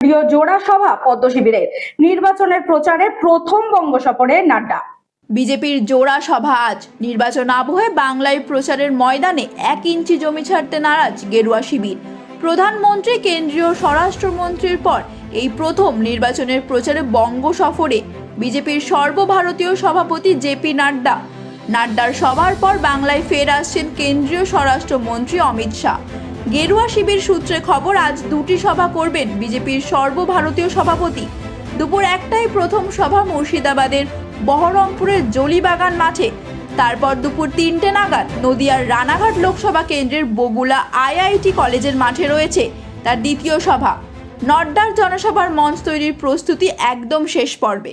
প্রিয় জোড়া সভা পদ্ম শিবিরের নির্বাচনের প্রচারে প্রথম বঙ্গ সফরে নাড্ডা। বিজেপির জোড়া সভা আজ। নির্বাচন আবহে বাংলায় প্রচারের ময়দানে এক ইঞ্চি জমি ছাড়তে নারাজ গেরুয়া শিবির। প্রধানমন্ত্রী, কেন্দ্রীয় স্বরাষ্ট্রমন্ত্রীর পর এই প্রথম নির্বাচনের প্রচারে বঙ্গ সফরে বিজেপির সর্বভারতীয় সভাপতি জেপি নাড্ডা নাড্ডার সভার পর বাংলায় ফের আসছেন কেন্দ্রীয় স্বরাষ্ট্রমন্ত্রী অমিত শাহ। গেরুয়া শিবির সূত্রে খবর, আজ দুটি সভা করবেন বিজেপির সর্বভারতীয় সভাপতি। দুপুর একটাই প্রথম সভা মুর্শিদাবাদের বহরমপুরের জলিবাগান মাঠে। তারপর দুপুর তিনটে নাগাদ নদিয়ার রানাঘাট লোকসভা কেন্দ্রের বগুলা আইআইটি কলেজের মাঠে রয়েছে তার দ্বিতীয় সভা। নড্ডার জনসভার মঞ্চ তৈরির প্রস্তুতি একদম শেষ পর্বে।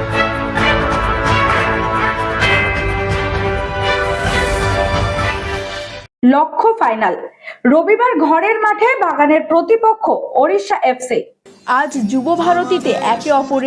লক্ষ্য ফাইনাল। রবিবার ঘরের মাঠে বাগানের প্রতিপক্ষ ওড়িশা এফসি আজ যুব ভারতীতে একে অপরের